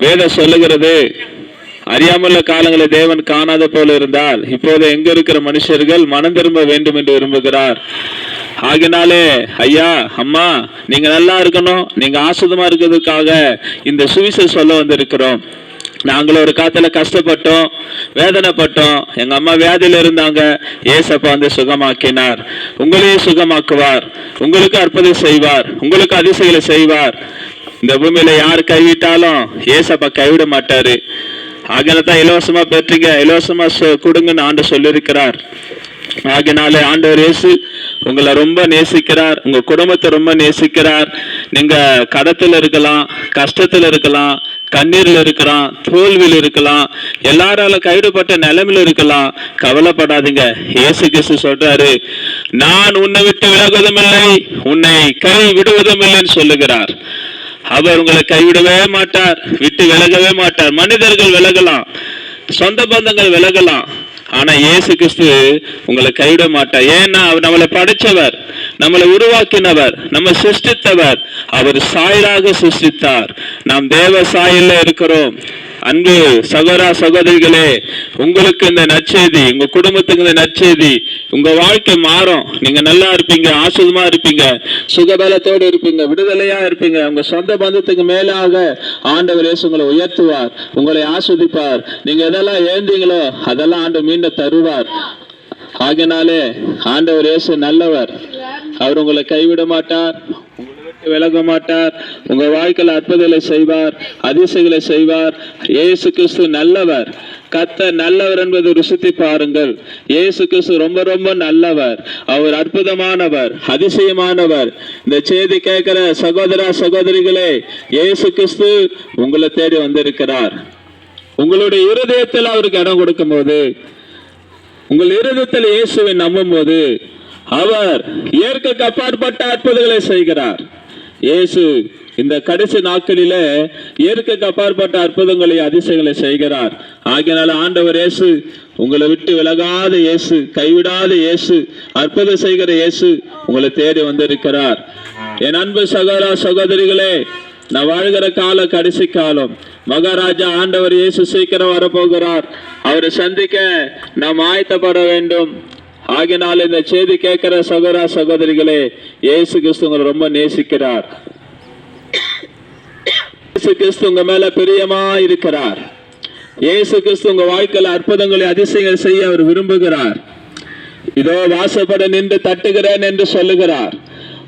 வேதம் சொல்லுகிறது. அறியாமல காலங்களை தேவன் காணாத போல இருந்தால் இப்போது எங்க இருக்கிற மனுஷர்கள் மனம் திரும்ப வேண்டும் என்று விரும்புகிறார். ஆகினாலே ஐயா அம்மா நீங்க நல்லா இருக்கணும். நீங்க ஆசுதமா இருக்கிறதுக்காக இந்த சுவிசை சொல்ல வந்திருக்கிறோம். நாங்களும் ஒரு காத்துல கஷ்டப்பட்டோம் வேதனைப்பட்டோம். எங்க அம்மா வியாதியில இருந்தாங்க. ஏசப்பா வந்து சுகமாக்கினார். உங்களையும் சுகமாக்குவார். உங்களுக்கு அற்புதம் செய்வார். உங்களுக்கு அதிசயங்களை செய்வார். இந்த பூமியில யார் கைவிட்டாலும் ஏசப்பா கைவிட மாட்டாரு. ஆகினால தான் இலவசமா பெற்றீங்க இலவசமா சொ- கொடுங்கன்னு ஆண்டு சொல்லியிருக்கிறார். ஆகினாலே ஆண்டவர் இயேசு உங்களை ரொம்ப நேசிக்கிறார் உங்க குடும்பத்தை ரொம்ப நேசிக்கிறார். நீங்க கடத்துல இருக்கலாம் கஷ்டத்துல இருக்கலாம் கண்ணீர்ல இருக்கலாம் தோல்வியில் இருக்கலாம் எல்லாரால கைவிடப்பட்ட நிலைமையில இருக்கலாம் கவலைப்படாதீங்க. இயேசு கிறிஸ்து சொல்றாரு நான் உன்னை விட்டு விலகுவதும் இல்லை உன்னை கை விடுவதும் இல்லைன்னு சொல்லுகிறார். அவர் உங்களை கைவிடவே மாட்டார் விட்டு விலகவே மாட்டார். மனிதர்கள் விலகலாம் சொந்த பந்தங்கள் விலகலாம் ஆனா இயேசு கிறிஸ்து உங்களை கைவிட மாட்டார். ஏன்னா அவர் நம்மளை படைச்சவர் நம்மளை உருவாக்கினவர் நம்ம சிருஷ்டித்தவர். அவர் சாயலாக சிருஷ்டித்தார். நாம் தேவ சாயல்ல இருக்கிறோம். அன்பு சகோரா சகோதரிகளே உங்களுக்கு இந்த நற்செய்தி உங்க குடும்பத்துக்கு இந்த நற்செய்தி உங்க வாழ்க்கை மாறும். நீங்க நல்லா இருப்பீங்க ஆசுதமா இருப்பீங்க சுகபலத்தோடு இருப்பீங்க விடுதலையா இருப்பீங்க. உங்க சொந்த பந்தத்துக்கு மேலாக ஆண்டவர் இயேசு உங்களை உயர்த்துவார் உங்களை ஆஸ்வதிப்பார். நீங்க எதெல்லாம் ஏந்தீங்களோ அதெல்லாம் ஆண்டு மீண்டும் தருவார். ஆகினாலே ஆண்டவர் இயேசு நல்லவர். அவர் உங்களை கைவிட மாட்டார். விலக மாட்டார் உங்க வாழ்க்கையில் அற்புதங்களை செய்வார் அதிசயங்களை செய்வார். ஏசு கிறிஸ்து நல்லவர். கத்த நல்லவர் என்பது ருசித்து பாருங்கள். ஏசு கிறிஸ்து ரொம்ப ரொம்ப நல்லவர். அவர் அற்புதமானவர் அதிசயமானவர். இந்த செய்தி கேட்கிற சகோதரா சகோதரிகளே இயேசு கிறிஸ்து உங்களை தேடி வந்திருக்கிறார். உங்களுடைய இருதயத்தில் அவருக்கு இடம் கொடுக்கும்போது உங்கள் இருதயத்தில் இயேசுவை நம்பும் போது அவர் இயற்கைக்கு அப்பாற்பட்ட அற்புதங்களை செய்கிறார். இயேசு இந்த கடைசி நாட்களில இயற்கைக்கு அப்பாற்பட்ட அற்புதங்களை அதிசயங்களை செய்கிறார். ஆகையினால ஆண்டவர் இயேசு உங்களை விட்டு விலகாத இயேசு கைவிடாத இயேசு அற்புதம் செய்கிற இயேசு உங்களை தேடி வந்திருக்கிறார். என் அன்பு சகோதர சகோதரிகளே நான் வாழ்கிற கால கடைசி காலம் மகாராஜா ஆண்டவர் இயேசு சீக்கிரம் வரப்போகிறார். அவரை சந்திக்க நாம் ஆயத்தப்பட வேண்டும். ஆகினால் இந்த செய்தி கேட்கிற சகோதர சகோதரிகளே இயேசு கிறிஸ்து உங்களை ரொம்ப நேசிக்கிறார். இயேசு கிறிஸ்து உங்க மேல பிரியமா இருக்கிறார். இயேசு கிறிஸ்து உங்க வாழ்க்கையில அற்புதங்களை அதிசயங்கள் செய்ய அவர் விரும்புகிறார். இதோ வாசப்பட நின்று தட்டுகிறேன் என்று சொல்லுகிறார்.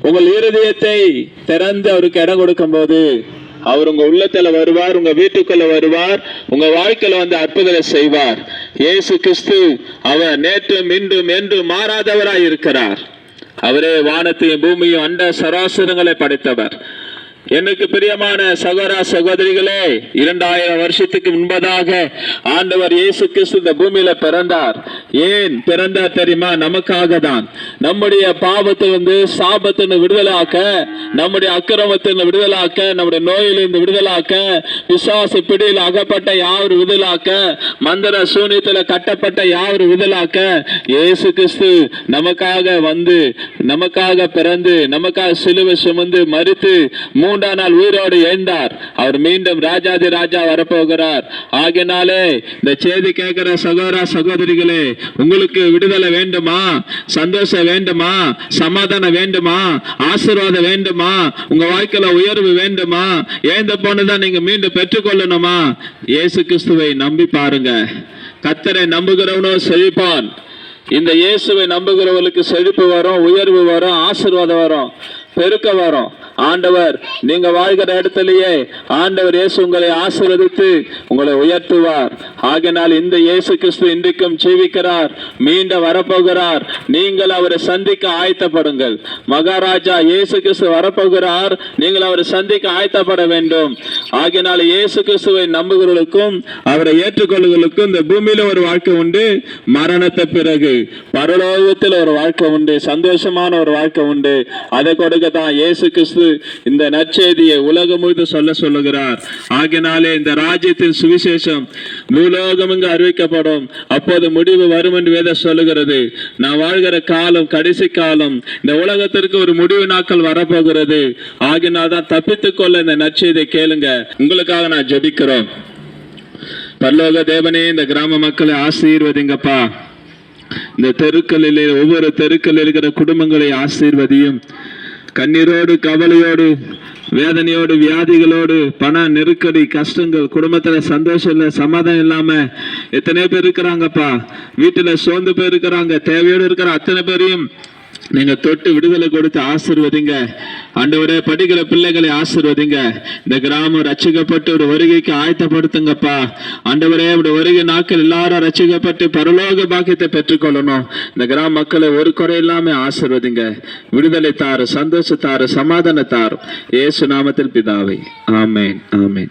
உங்கள் இருதயத்தை திறந்து அவருக்கு இடம் கொடுக்கும் போது அவர் உங்க உள்ளத்துல வருவார் உங்க வீட்டுக்குள்ள வருவார் உங்க வாழ்க்கையில வந்து அற்புதங்களை செய்வார். இயேசு கிறிஸ்து அவர் நேற்று இன்றும் என்றும் மாறாதவராய் இருக்கிறார். அவரே வானத்தையும் பூமியும் அண்ட சராசரங்களை படைத்தவர். எனக்கு பிரியமான சகோதர சகோதரிகளே இரண்டாயிரம் வருஷத்துக்கு முன்பதாக ஆண்டவர் இயேசு கிறிஸ்து இந்த பூமியில பிறந்தார். ஏன் பிறந்தா தெரியுமா? நமக்காக தான் நம்முடைய பாவத்திலிருந்து சாபத்தின் விடுதலாக்க நம்முடைய அக்கிரமத்தின் விடுதலாக்க நம்முடைய நோயிலிருந்து விடுதலாக்க விசுவாச பிடியில் அகப்பட்ட யாவர் விடுதலாக்க மந்திர சூனியத்தில் கட்டப்பட்ட யாவர் விடுதலாக்க இயேசு கிறிஸ்து நமக்காக வந்து நமக்காக பிறந்து நமக்காக சிலுவை சுமந்து மறித்து மூன்றாம் நாள் உயிரோடு எழுந்தார். அவர் மீண்டும் ராஜாதி ராஜா வரப்போகிறார். ஆகினாலே இந்த செய்தி கேட்கிற சகோதர சகோதரிகளே உங்களுக்கு விடுதலை வேண்டுமா? சந்தோஷம் வேண்டுமா? சமாதானம் வேண்டுமா? ஆசீர்வாதம் வேண்டுமா? உங்க வாழ்க்கையில உயர்வு வேண்டுமா? ஏந்த போனதான் நீங்க மீண்டும் பெற்றுக்கொள்ளணுமா? இயேசு கிறிஸ்துவை நம்பி பாருங்க. கத்தரை நம்புகிறவனோ செழிப்பான். இந்த இயேசுவை நம்புகிறவர்களுக்கு செழிப்பு வரும் உயர்வு வரும் ஆசீர்வாதம் வரும் பெருக்க வரும். ஆண்டவர் நீங்க வாழ்கிற இடத்திலேயே ஆண்டவர் இயேசு உங்களை ஆசீர்வதித்து உங்களை உயர்த்துவார். ஆகினால் இந்த இயேசு கிறிஸ்து இன்றைக்கும் ஜீவிக்கிறார் மீண்டும் வரப்போகிறார். நீங்கள் அவரை சந்திக்க ஆயத்தப்படுங்கள். மகாராஜா இயேசு கிறிஸ்து வரப்போகிறார் நீங்கள் அவரை சந்திக்க ஆயத்தப்பட வேண்டும். ஆகினால் இயேசு கிறிஸ்துவை நம்புகிறவர்களுக்கும் அவரை ஏற்றுக்கொள்ளுகளுக்கும் இந்த பூமியில ஒரு வாழ்க்கை உண்டு மரணத்தை பிறகு. பரலோகத்தில் ஒரு வாழ்க்கை உண்டு சந்தோஷமான ஒரு வாழ்க்கை உண்டு. அதை கொடுக்க தான் இயேசு கிறிஸ்து இப்பொழுது இந்த நற்செய்தியை உலகம் முழுது சொல்ல சொல்லுகிறார். ஆகினாலே இந்த ராஜ்யத்தின் சுவிசேஷம் பூலோகம் இங்கு அறிவிக்கப்படும். அப்போது முடிவு வரும் என்று வேத சொல்லுகிறது. நான் வாழ்கிற காலம் கடைசி காலம் இந்த உலகத்திற்கு ஒரு முடிவு நாட்கள் வரப்போகிறது. ஆகினால் தான் தப்பித்துக் கொள்ள இந்த நற்செய்தியை கேளுங்க. உங்களுக்காக நான் ஜபிக்கிறோம். பரலோக தேவனே இந்த கிராம மக்களை ஆசீர்வதிங்கப்பா. இந்த தெருக்களிலே ஒவ்வொரு தெருக்களில் இருக்கிற குடும்பங்களை ஆசீர்வதியும். கண்ணீரோடு கவலையோடு வேதனையோடு வியாதிகளோடு பண நெருக்கடி கஷ்டங்கள் குடும்பத்துல சந்தோஷம் இல்லை சமாதானம் இல்லாம எத்தனை பேர் இருக்கிறாங்கப்பா. வீட்டுல சோர்ந்து பேர் இருக்கிறாங்க தேவையோடு இருக்கிற அத்தனை பேரையும் நீங்க தொட்டு விடுதலை கொடுத்து ஆசிர்வதிங்க. அண்டவரே படிக்கிற பிள்ளைகளை ஆசிர்வதிங்க. இந்த கிராமம் ரச்சிக்கப்பட்டு ஒரு வருகைக்கு ஆயத்தப்படுத்துங்கப்பா. அண்டவரே இப்படி வருகை நாட்கள் எல்லாரும் ரட்சிக்கப்பட்டு பரலோக பாக்கியத்தை பெற்றுக்கொள்ளணும். இந்த கிராம மக்களை ஒரு குறை இல்லாம ஆசிர்வதிங்க. விடுதலை தாரு சந்தோஷத்தாரு சமாதானத்தாரு ஏசு நாமத்தில் பிதாவை. ஆமேன் ஆமேன்.